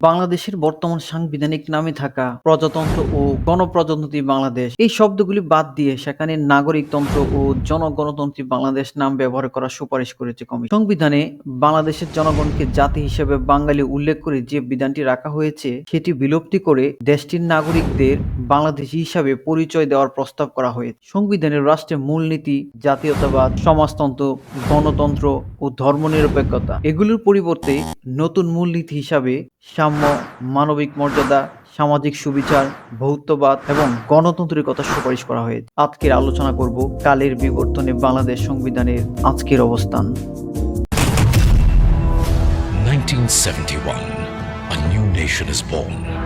বাংলাদেশের বর্তমান সাংবিধানিক নামে থাকা প্রজাতন্ত্র ও গণপ্রজাতন্ত্রী বাংলাদেশ, এই শব্দগুলি বাদ দিয়ে সেখানে নাগরিকতন্ত্র ও জনগণতন্ত্রী বাংলাদেশ নাম ব্যবহার করার সুপারিশ করেছে কমিশন। সংবিধানে বাংলাদেশের জনগণকে জাতি হিসেবে বাঙালি উল্লেখ করে যে বিধানটি রাখা হয়েছে, সেটি বিলুপ্তি করে দেশটির নাগরিকদের বাংলাদেশী হিসাবে পরিচয় দেওয়ার প্রস্তাব করা হয়েছে। সংবিধানের রাষ্ট্রের মূলনীতি জাতীয়তাবাদ সমাজতন্ত্র গণতন্ত্র ও ধর্মনিরপেক্ষতা এগুলোর পরিবর্তে নতুন মূলনীতি হিসাবে সাম্য মানবিক মর্যাদা সামাজিক সুবিচার ভৌতবাদ এবং গণতন্ত্রের কথা সুপারিশ করা হয়েছে। আজকের আলোচনা করব কালের বিবর্তনে বাংলাদেশ সংবিধানের আজকের অবস্থান। 1971, a new nation is born.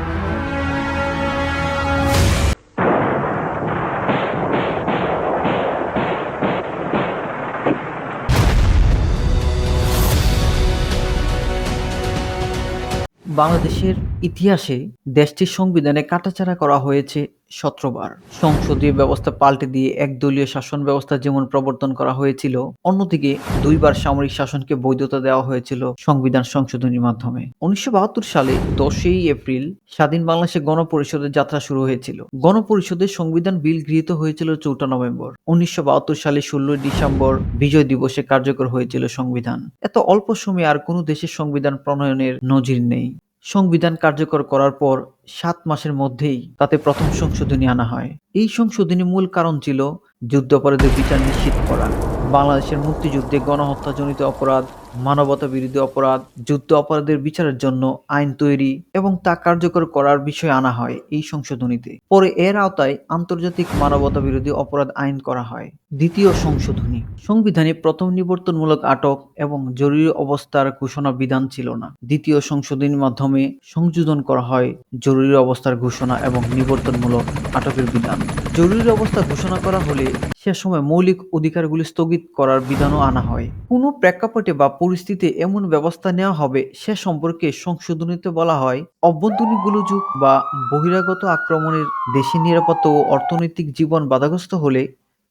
বাংলাদেশের ইতিহাসে দেশটির সংবিধানে কাটাছাড়া করা হয়েছে সতেরোবার। সংসদীয় ব্যবস্থা পাল্টে দিয়ে একদলীয় শাসন ব্যবস্থা যেমন প্রবর্তন করা হয়েছিল, অন্যদিকে দুইবার সামরিক শাসনকে বৈধতা দেওয়া হয়েছিল সংবিধান সংশোধনীর মাধ্যমে। উনিশশো বাহাত্তর সালে দশই এপ্রিল স্বাধীন বাংলাদেশে গণপরিষদের যাত্রা শুরু হয়েছিল। গণপরিষদের সংবিধান বিল গৃহীত হয়েছিল চৌঠা নভেম্বর। উনিশশো বাহাত্তর সালে ষোলোই ডিসেম্বর বিজয় দিবসে কার্যকর হয়েছিল সংবিধান। এত অল্প সময়ে আর কোনো দেশের সংবিধান প্রণয়নের নজির নেই। সংবিধান কার্যকর করার পর সাত মাসের মধ্যেই তাতে প্রথম সংশোধনী আনা হয়। এই সংশোধনী মূল কারণ ছিল যুদ্ধাপরাধের বিচার নিশ্চিত করা। বাংলাদেশের মুক্তিযুদ্ধে গণহত্যাজনিত অপরাধ মানবতা বিরোধী অপরাধ যুদ্ধ অপরাধের বিচারের জন্য আইন তৈরি এবং তা কার্যকর করার বিষয় আনা হয় এই সংশোধনীতে। পরে এর আওতায় আন্তর্জাতিক মানবতা বিরোধী অপরাধ আইন করা হয়। দ্বিতীয় সংশোধনী। সংবিধানে প্রথম নিবর্তনমূলক আটক এবং জরুরি অবস্থার ঘোষণা বিধান ছিল না। দ্বিতীয় সংশোধনীর মাধ্যমে সংযোজন করা হয় জরুরি অবস্থার ঘোষণা এবং নিবর্তনমূলক আটকের বিধান। জরুরি অবস্থা ঘোষণা করা হলে সে সময় মৌলিক অধিকারগুলি স্থগিত করার বিধানও আনা হয়। কোনো প্রেক্ষাপটে বা পরিস্থিতিতে এমন ব্যবস্থা নেওয়া হবে সে সম্পর্কে সংশোধনীতে বলা হয় অভ্যন্তরীণ গোলযোগ বা বহিরাগত আক্রমণের দেশের নিরাপত্তা ও অর্থনৈতিক জীবন বাধাগ্রস্ত হলে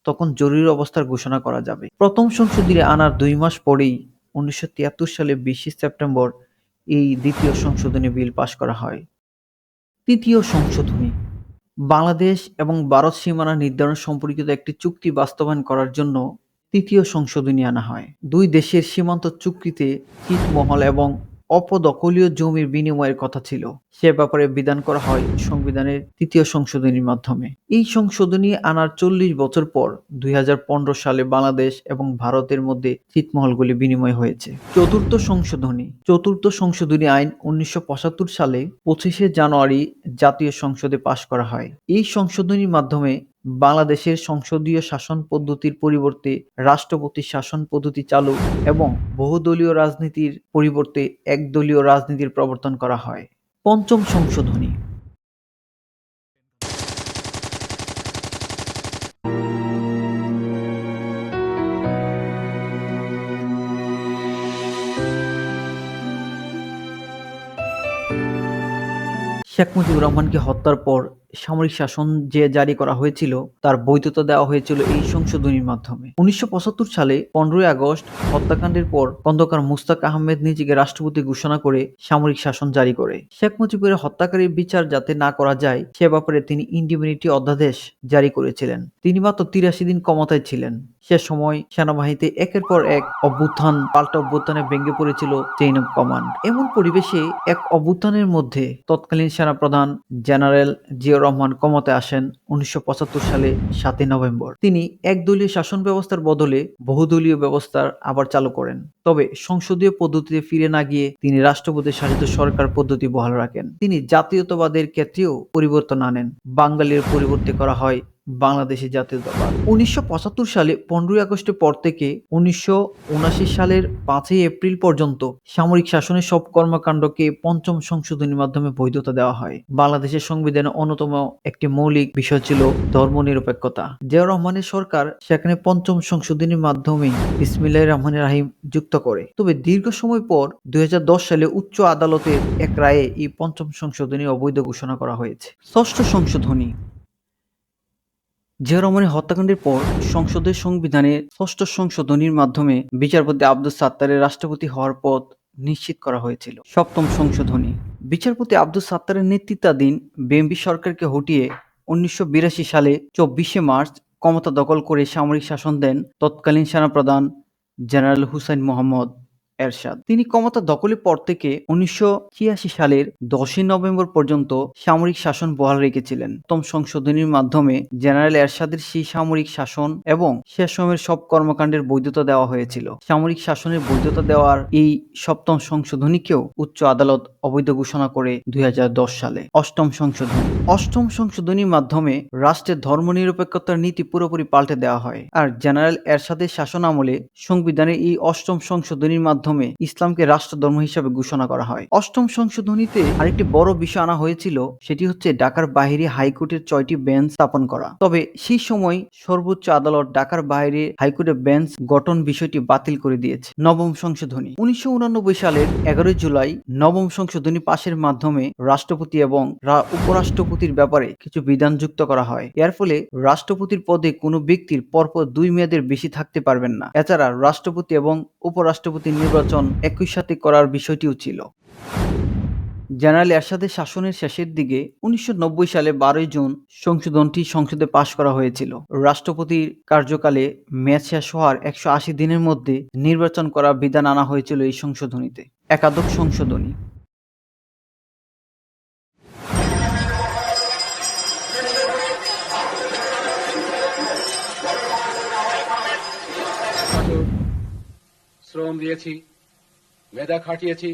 তখন জরুরি অবস্থার ঘোষণা করা যাবে। প্রথম সংশোধনী আনার দুই মাস পরেই উনিশশো তিয়াত্তর সালে বিশে সেপ্টেম্বর এই দ্বিতীয় সংশোধনী বিল পাশ করা হয়। তৃতীয় সংশোধনী। বাংলাদেশ এবং ভারত সীমানা নির্ধারণ সম্পর্কিত একটি চুক্তি বাস্তবায়ন করার জন্য তৃতীয় সংশোধনী আনা হয়। দুই দেশের সীমান্ত চুক্তিতে ছিটমহল এবং অপদখলীয় জমির বিনিময়ের কথা ছিল। সে ব্যাপারে বিধান করা হয় সংবিধানের তৃতীয় সংশোধনীর মাধ্যমে। এই সংশোধনী আনার চল্লিশ বছর পর দুই হাজার পনেরো সালে বাংলাদেশ এবং ভারতের মধ্যে ছিটমহলগুলি বিনিময় হয়েছে। চতুর্থ সংশোধনী। চতুর্থ সংশোধনী আইন উনিশশো পঁচাত্তর সালে পঁচিশে জানুয়ারি জাতীয় সংসদে পাশ করা হয়। এই সংশোধনীর মাধ্যমে বাংলাদেশের সংসদীয় শাসন পদ্ধতির পরিবর্তে রাষ্ট্রপতি শাসন পদ্ধতি চালু এবং বহুদলীয় রাজনীতির পরিবর্তে একদলীয় রাজনীতির প্রবর্তন করা হয়। পঞ্চম সংশোধনী। শেখ মুজিবুর রহমানকে হত্যার পর সামরিক শাসন যে জারি করা হয়েছিল, তার বৈধতা দেওয়া হয়েছিল এই সংশোধনীর মাধ্যমে। উনিশশো সালে পনেরোই আগস্ট হত্যাকাণ্ডের পর খন্দকার মুস্তাক আহমেদ নিজেকে রাষ্ট্রপতি ঘোষণা করে সামরিক শাসন জারি করে। শেখ মুজিবের হত্যাকারীর বিচার যাতে না করা যায়, সে ব্যাপারে তিনি ইন্ডিমিনিটি অধ্যাদেশ জারি করেছিলেন। তিনি মাত্র তিরাশি দিন ক্ষমতায় ছিলেন। সে সময় সেনাবাহিনীতে একের পর এক অভ্যুত্থান, পাল্টা অভ্যুত্থানে ভেঙে পড়েছিল চেইন অফ কমান্ড। এমন পরিবেশে এক অভ্যুত্থানের মধ্যে তৎকালীন সেনাপ্রধান জেনারেল জিয়াউর রহমান ক্ষমতায় আসেন উনিশশো পঁচাত্তর সালে সাতই নভেম্বর। তিনি একদলীয় শাসন ব্যবস্থার বদলে বহুদলীয় ব্যবস্থার আবার চালু করেন। তবে সংসদীয় পদ্ধতিতে ফিরে না গিয়ে তিনি রাষ্ট্রপতি শাসিত সরকার পদ্ধতি বহাল রাখেন। তিনি জাতীয়তাবাদের ক্ষেত্রেও পরিবর্তন আনেন। বাঙালির পরিবর্তে করা হয় বাংলাদেশি জাতীয়তাবাদ উনিশশো সালে পনেরোই আগস্টের পর থেকে উনিশশো সালের পাঁচই এপ্রিল পর্যন্ত সামরিক শাসনের সব কর্মকাণ্ডকে পঞ্চম সংশোধনীর মাধ্যমে বৈধতা দেওয়া হয়। বাংলাদেশের সংবিধানে অন্যতম একটি মৌলিক বিষয় ছিল ধর্মনিরপেক্ষতা। জিয়াউর রহমানের সরকার সেখানে পঞ্চম সংশোধনীর মাধ্যমে ইসমিল্লাহ রহমান রাহিম যুক্ত করে। তবে দীর্ঘ সময় পর দুই হাজার দশ সালে উচ্চ আদালতের এক রায়ে এই পঞ্চম সংশোধনী অবৈধ ঘোষণা করা হয়েছে। ষষ্ঠ সংশোধনী জিয়া হত্যাকাণ্ডের পর সংসদের সংবিধানে ষষ্ঠ সংশোধনীর মাধ্যমে বিচারপতি আব্দুল সাত্তারের রাষ্ট্রপতি হওয়ার পথ নিশ্চিত করা হয়েছিল। সপ্তম সংশোধনী। বিচারপতি আব্দুল সাত্তারের নেতৃত্বাধীন বিএনপি সরকারকে হটিয়ে উনিশশো বিরাশি সালে চব্বিশে মার্চ ক্ষমতা দখল করে সামরিক শাসন দেন তৎকালীন সেনাপ্রধান জেনারেল হুসাইন মোহাম্মদ। এরশাদ। তিনি ক্ষমতা দখলের পর থেকে উনিশশো ছিয়াশি সালের দশই নভেম্বর পর্যন্ত সামরিক শাসন বহাল রেখেছিলেন। প্রথম সংশোধনীর মাধ্যমে জেনারেল এরশাদের সেই সামরিক শাসন এবং সে সময়ের সব কর্মকাণ্ডের বৈধতা দেওয়া হয়েছিল। সামরিক শাসনের বৈধতা দেওয়ার এই সপ্তম সংশোধনীকেও উচ্চ আদালত অবৈধ ঘোষণা করে দুই হাজার দশ সালে। অষ্টম সংশোধনী। অষ্টম সংশোধনীর মাধ্যমে রাষ্ট্রের ধর্মনিরপেক্ষতার নীতি পুরোপুরি পাল্টে দেওয়া হয়। আর জেনারেল এরশাদের শাসন আমলে সংবিধানের এই অষ্টম সংশোধনীর মাধ্যমে ইসলামকে রাষ্ট্রধর্ম হিসাবে ঘোষণা করা হয়। অষ্টম সংশোধনীতে আরেকটি বড় বিষয় আনা হয়েছিল, সেটি হচ্ছে ঢাকার বাইরে হাইকোর্টের ছয়টি বেঞ্চ স্থাপন করা। তবে সেই সময় সর্বোচ্চ আদালত ঢাকার বাইরে হাইকোর্টের বেঞ্চ গঠন বিষয়টি বাতিল করে দিয়েছে। নবম সংশোধনী। উনিশশো সালের এগারোই জুলাই নবম সংশোধনী পাশের মাধ্যমে রাষ্ট্রপতি এবং উপরাষ্ট্রপতির ব্যাপারে কিছু বিধান যুক্ত করা হয়। এর ফলে রাষ্ট্রপতির পদে কোনো ব্যক্তির পরপর দুই মেয়াদের বেশি থাকতে পারবেন না। এছাড়া রাষ্ট্রপতি এবং উপরাষ্ট্রপতির নির্বাচন একই সাথে করার বিষয়টিও ছিল। জেনারেল এরশাদের শাসনের শেষের দিকে উনিশশো নব্বই সালে বারোই জুন সংশোধনটি সংসদে পাশ করা হয়েছিল। রাষ্ট্রপতির কার্যকালে ম্যাচ শেষ হওয়ার একশো আশি দিনের মধ্যে নির্বাচন করা বিধান আনা হয়েছিল এই সংশোধনীতে। একাদশ সংশোধনী। শ্রম দিয়েছি মেধা খাটিয়েছি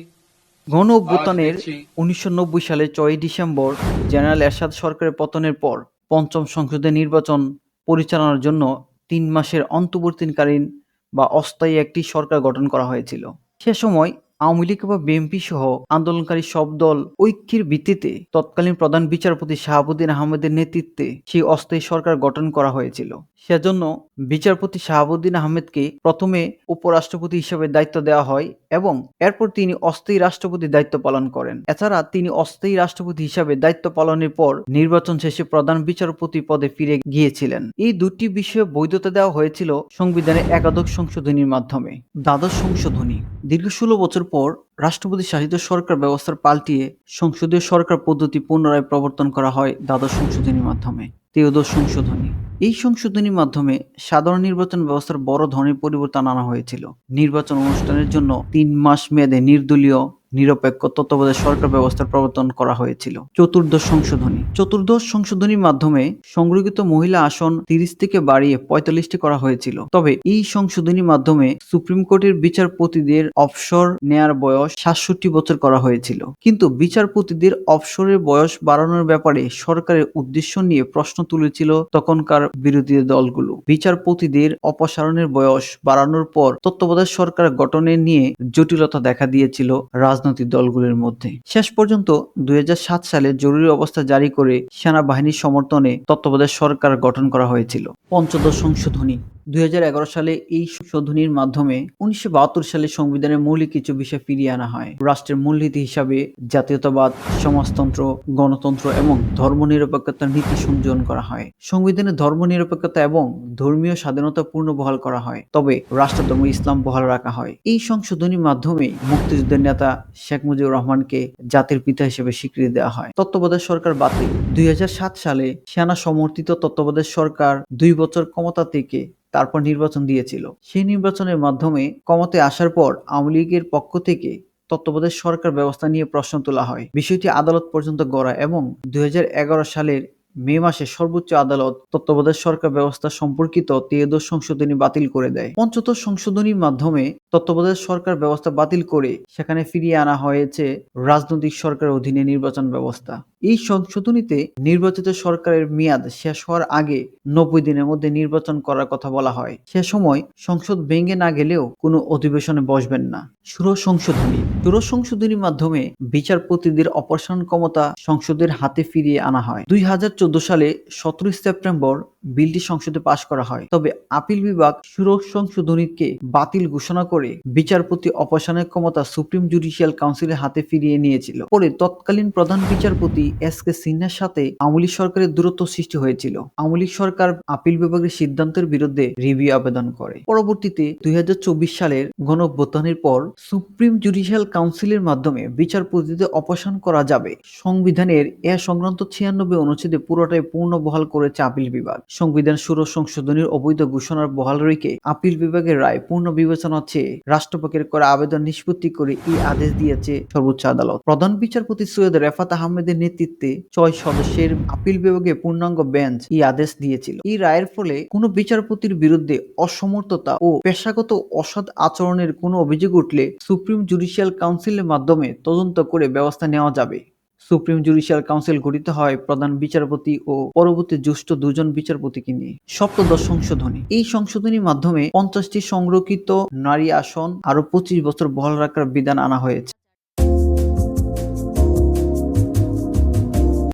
গণ অভ্যুত্থানের উনিশশো সালে ছয় ডিসেম্বর জেনারেল এরশাদ সরকারের পতনের পর পঞ্চম সংসদে নির্বাচন পরিচালনার জন্য তিন মাসের অন্তর্বর্তীকালীন বা অস্থায়ী একটি সরকার গঠন করা হয়েছিল। সে সময় আওয়ামী লীগ বা বিএনপি সহ আন্দোলনকারী সব দল ঐক্যের ভিত্তিতে তৎকালীন প্রধান বিচারপতি শাহাবুদ্দিন আহমেদের নেতৃত্বে সেই অস্থায়ী সরকার গঠন করা হয়েছিল। সেজন্য বিচারপতি শাহাবুদ্দিন আহমেদকে প্রথমে উপরাষ্ট্রপতি হিসেবে দায়িত্ব দেওয়া হয় এবং এরপর তিনি অস্থায়ী রাষ্ট্রপতির দায়িত্ব পালন করেন। এছাড়া তিনি অস্থায়ী রাষ্ট্রপতি হিসাবে দায়িত্ব পালনের পর নির্বাচন শেষে প্রধান বিচারপতি পদে ফিরে গিয়েছিলেন। এই দুটি বিষয়ে বৈধতা দেওয়া হয়েছিল সংবিধানের একাদশ সংশোধনীর মাধ্যমে। দ্বাদশ সংশোধনী। দীর্ঘ ষোলো বছর পর রাষ্ট্রপতি শাসিত সরকার ব্যবস্থার পাল্টিয়ে সংসদীয় সরকার পদ্ধতি পুনরায় প্রবর্তন করা হয় দ্বাদশ সংশোধনীর মাধ্যমে, ত্রয়োদশ সংশোধনী। এই সংশোধনীর মাধ্যমে সাধারণ নির্বাচন ব্যবস্থার বড় ধরনের পরিবর্তন আনা হয়েছিল। নির্বাচন অনুষ্ঠানের জন্য তিন মাস মেয়াদে নির্দলীয় নিরপেক্ষ তত্ত্বাবধায়ক সরকার ব্যবস্থার প্রবর্তন করা হয়েছিল। চতুর্দশ সংশোধনী। চতুর্দশ সংশোধনীর মাধ্যমে সংরক্ষিত মহিলা আসন তিরিশ থেকে বাড়িয়ে পঁয়তাল্লিশটি করা হয়েছিল। তবে এই সংশোধনীর মাধ্যমে সুপ্রিম কোর্টের বিচারপতিদের অবসর নেয়ার বয়স সাতষট্টি বছর করা হয়েছিল। কিন্তু বিচারপতিদের অবসরের বয়স বাড়ানোর ব্যাপারে সরকারের উদ্দেশ্য নিয়ে প্রশ্ন তুলেছিল তখনকার বিরোধী দলগুলো। বিচারপতিদের অপসারণের বয়স বাড়ানোর পর তত্ত্বাবধায়ক সরকার গঠনের নিয়ে জটিলতা দেখা দিয়েছিল রাজনৈতিক দলগুলোর মধ্যে। শেষ পর্যন্ত দুই হাজার সাত সালে জরুরি অবস্থা জারি করে সেনাবাহিনীর সমর্থনে তত্ত্বাবধায়ক সরকার গঠন করা হয়েছিল। পঞ্চদশ সংশোধনী। দুই হাজার এগারো সালে এই সংশোধনীর মাধ্যমে উনিশশো বাহাত্তর সালে সংবিধানের মৌলিক কিছু বিষয় ফিরিয়ে আনা হয়। রাষ্ট্রের মূলনীতি হিসাবে জাতীয়তাবাদ, সমাজতন্ত্র, গণতন্ত্র এবং ধর্মনিরপেক্ষতার নীতি সংযোজন করা হয়। সংবিধানে ধর্মনিরপেক্ষতা এবং ধর্মীয় স্বাধীনতা পূর্ণ বহাল করা হয়, তবে রাষ্ট্রধর্ম ইসলাম বহাল রাখা হয়। এই সংশোধনীর মাধ্যমে মুক্তিযুদ্ধের নেতা শেখ মুজিবুর রহমানকে জাতির পিতা হিসেবে স্বীকৃতি দেওয়া হয়। তত্ত্বাবধায়ক সরকার বাতিল। দুই হাজার সাত সালে সেনা সমর্থিত তত্ত্বাবধায়ক সরকার দুই বছর ক্ষমতা থেকে তারপর নির্বাচন দিয়েছিল। সেই নির্বাচনের মাধ্যমে ক্ষমতায় আসার পর আওয়ামী লীগের পক্ষ থেকে তত্ত্বাবধায়ক সরকার ব্যবস্থা নিয়ে প্রশ্ন তোলা হয়। বিষয়টি আদালত পর্যন্ত গড়ায় এবং দুই হাজার এগারো সালের মে মাসে সর্বোচ্চ আদালত তত্ত্বাবধায়ক সরকার ব্যবস্থা সম্পর্কিত ত্রয়োদশ সংশোধনী বাতিল করে দেয়। পঞ্চদশ সংশোধনীর মাধ্যমে তত্ত্বাবধায়ক সরকার ব্যবস্থা বাতিল করে সেখানে ফিরিয়ে আনা হয়েছে রাজনৈতিক সরকারের অধীনে নির্বাচন ব্যবস্থা। এই সংশোধনীতে নির্বাচিত সরকারের মেয়াদ শেষ হওয়ার আগে নব্বই দিনের মধ্যে নির্বাচন করার কথা বলা হয়। সে সময় সংসদ ভেঙে না গেলেও কোনো অধিবেশনে বসবেন না। সুর সংশোধনী। সুর সংশোধনীর মাধ্যমে বিচারপতিদের অপসারণ ক্ষমতা সংসদের হাতে ফিরিয়ে আনা হয়। দুই হাজার চোদ্দ সালে সতেরোই সেপ্টেম্বর বিলটি সংসদে পাশ করা হয়। তবে আপিল বিভাগ সুরক্ষ সংশোধনীকে বাতিল ঘোষণা করে বিচারপতি অপসারণের ক্ষমতা সুপ্রিম জুডিশিয়াল কাউন্সিলের হাতে ফিরিয়ে নিয়েছিল। পরে তৎকালীন প্রধান বিচারপতি এস কে সিনহার সাথে আমলি সরকারের দূরত্ব সৃষ্টি হয়েছিল। আমলি সরকার আপিল বিভাগের সিদ্ধান্তের বিরুদ্ধে রিভিউ আবেদন করে। পরবর্তীতে দুই হাজার চব্বিশ সালের গণভ্যুত্থানের পর সুপ্রিম জুডিশিয়াল কাউন্সিলের মাধ্যমে বিচারপতিদের অপসারণ করা যাবে। সংবিধানের এ সংক্রান্ত ছিয়ানব্বই অনুচ্ছেদে পুরোটাই পূর্ণ বহাল করেছে আপিল বিভাগ। সংবিধান সুর সংশোধনীর অবৈধ ঘোষণার বহাল রেখে আপিল বিভাগের রায় পূর্ণ বিবেচনা চেয়ে রাষ্ট্রপক্ষের করা আবেদন নিষ্পত্তি করে এই আদেশ দিয়েছে সর্বোচ্চ আদালত। প্রধান বিচারপতি সৈয়দ রেফাত আহমেদের নেতৃত্বে ছয় সদস্যের আপিল বিভাগে পূর্ণাঙ্গ বেঞ্চ এই আদেশ দিয়েছিল। এই রায়ের ফলে কোনো বিচারপতির বিরুদ্ধে অসমর্থতা ও পেশাগত অসৎ আচরণের কোনো অভিযোগ উঠলে সুপ্রিম জুডিশিয়াল কাউন্সিলের মাধ্যমে তদন্ত করে ব্যবস্থা নেওয়া যাবে। সুপ্রিম জুডিশিয়াল কাউন্সিল গঠিত হয় প্রধান বিচারপতি ও পরবর্তী জ্যেষ্ঠ দুজন বিচারপতিকে নিয়ে। সপ্তদশ সংশোধনী। এই সংশোধনীর মাধ্যমে পঞ্চাশটি সংরক্ষিত নারী আসন আরও পঁচিশ বছর বহাল রাখার বিধান আনা হয়েছে।